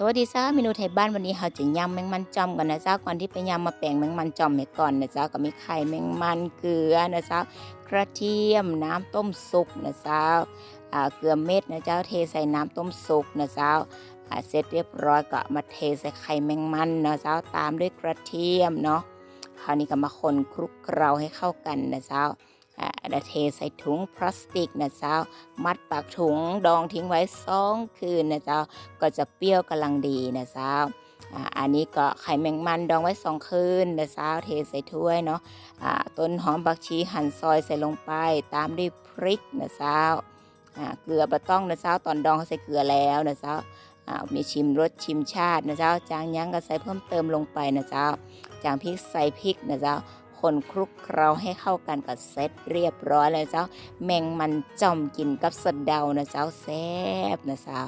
สวัสดีจ้าเมนูไทยบ้านวันนี้เราจะยำแมงมันจอมกันนะจ้าก่อนที่ไปยำมาแปลงแมงมันจอมไปก่อนนะจ้าก็มีไข่แมงมันเกลือนะจ้ากระเทียมน้ำต้มสุกนะจ้าเกลือเม็ดนะจ้าเทใส่น้ำต้มสุกนะจ้าเสร็จเรียบร้อยก็มาเทใส่ไข่แมงมันนะจ้าตามด้วยกระเทียมเนาะคราวนี้ก็มาคนคลุกเคล้าให้เข้ากันนะจ้าอ่า แล้วเทใส่ถุงพลาสติกนะเจ้า มัดปากถุงดองทิ้งไว้สองคืนนะเจ้า ก็จะเปรี้ยวกำลังดีนะเจ้าอันนี้ก็ไข่แมงมันดองไว้สองคืนนะเจ้าเทใส่ถ้วยเนาะอ่าต้นหอมบักชีหั่นซอยใส่ลงไป ตามด้วยพริกนะเจ้าเกลือบะต้องนะเจ้าตอนดองเขาใส่เกลือแล้วนะเจ้าอ่ามีชิมรสชิมชาตินะเจ้าจางยั้งก็ใส่เพิ่มเติมลงไปนะเจ้าจางพริกใส่พริกนะเจ้า คนคลุกเคล้าให้เข้ากันกับเซตเรียบร้อยเลยเจ้า แมงมันจอมกินกับสะเดานะเจ้าแซ่บนะเจ้า